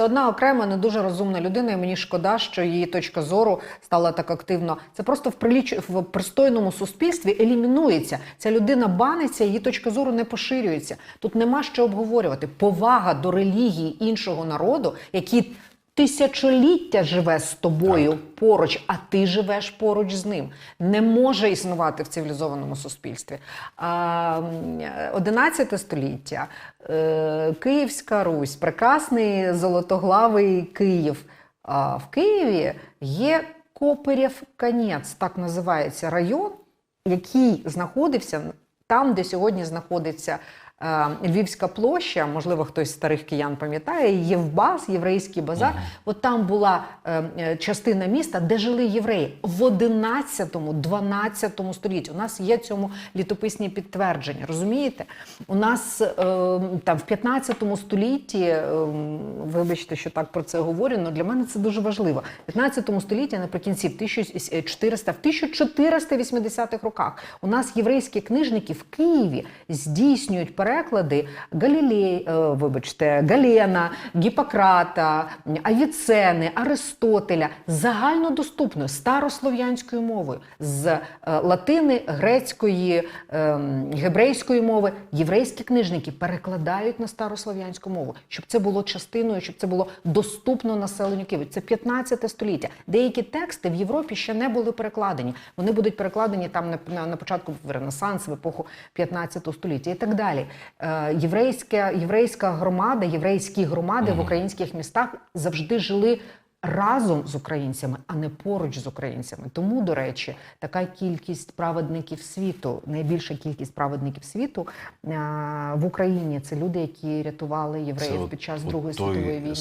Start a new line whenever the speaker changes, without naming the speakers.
Це одна окрема, не дуже розумна людина, і мені шкода, що її точка зору стала так активно. Це просто в приліч в пристойному суспільстві елімінується. Ця людина баниться, її точка зору не поширюється. Тут нема що обговорювати. Повага до релігії іншого народу, який тисячоліття живе з тобою поруч, а ти живеш поруч з ним. Не може існувати в цивілізованому суспільстві. А, 11 століття, е, Київська Русь, прекрасний золотоглавий Київ. А в Києві є Коперєв Канець, так називається район, який знаходився там, де сьогодні знаходиться Львівська площа, можливо, хтось з старих киян пам'ятає, Євбаз, єврейський базар. От там була е, е, частина міста, де жили євреї в 11-12 столітті. У нас є цьому літописні підтвердження. Розумієте? У нас е, там в 15 столітті, е, вибачте, що так про це говорю, але для мене це дуже важливо. В 15 столітті, наприкінці в 1400, в 1480-х роках, у нас єврейські книжники в Києві здійснюють переклади Галілей, е, вибачте, Галена, Гіппократа, Авіцени, Аристотеля загальнодоступною старослов'янською мовою з е, латини, грецької, ем, гебрейської мови. Єврейські книжники перекладають на старослов'янську мову, щоб це було частиною, щоб це було доступно населенню Києва. Це 15 століття. Деякі тексти в Європі ще не були перекладені. Вони будуть перекладені там на, на, на початку в Ренесанс, в епоху 15 століття і так далі. Е, єврейська, єврейська громада, єврейські громади в українських містах завжди жили. Разом з українцями, а не поруч з українцями. Тому, до речі, така кількість праведників світу, найбільша кількість праведників світу е, в Україні це люди, які рятували євреїв
це
під час
от
Другої світової війни.